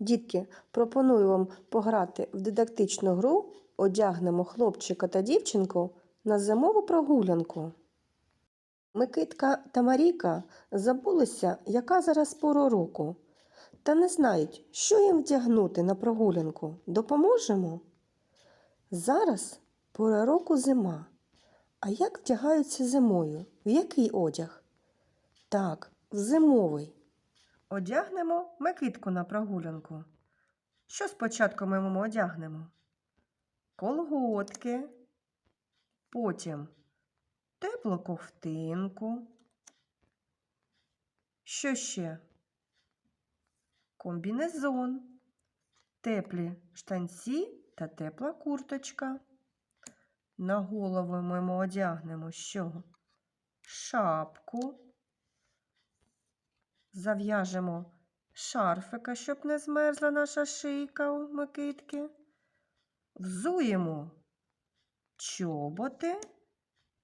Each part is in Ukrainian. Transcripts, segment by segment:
Дітки, пропоную вам пограти в дидактичну гру Одягнемо хлопчика та дівчинку на зимову прогулянку. Микитка та Марійка забулися, яка зараз пора року, та не знають, що їм вдягнути на прогулянку. Допоможемо? Зараз пора року зима. А як вдягаються зимою? В який одяг? Так, в зимовий. Одягнемо Микитку на прогулянку. Що спочатку ми йому одягнемо? Колготки, потім теплу ковтинку. Що ще? Комбінезон, теплі штанці та тепла курточка. На голову ми йому одягнемо що? Шапку. Зав'яжемо шарфика, щоб не змерзла наша шийка у Микитки. Взуємо чоботи.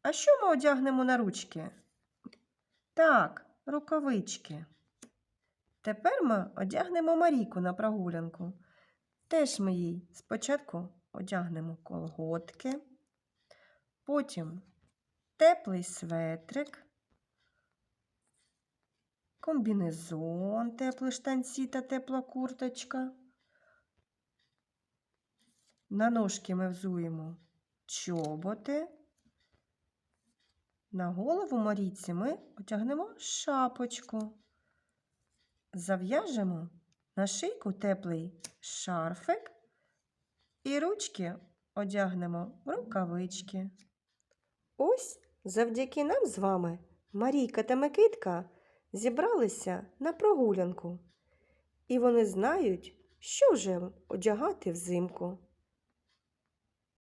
А що ми одягнемо на ручки? Так, рукавички. Тепер ми одягнемо Марійку на прогулянку. Теж ми їй спочатку одягнемо колготки, потім теплий светрик, комбінезон, теплі штанці та тепла курточка. На ножки ми взуємо чоботи. На голову Марійці ми одягнемо шапочку. Зав'яжемо на шийку теплий шарфик і ручки одягнемо в рукавички. Ось завдяки нам з вами Марійка та Микитка зібралися на прогулянку. І вони знають, що вже одягати взимку.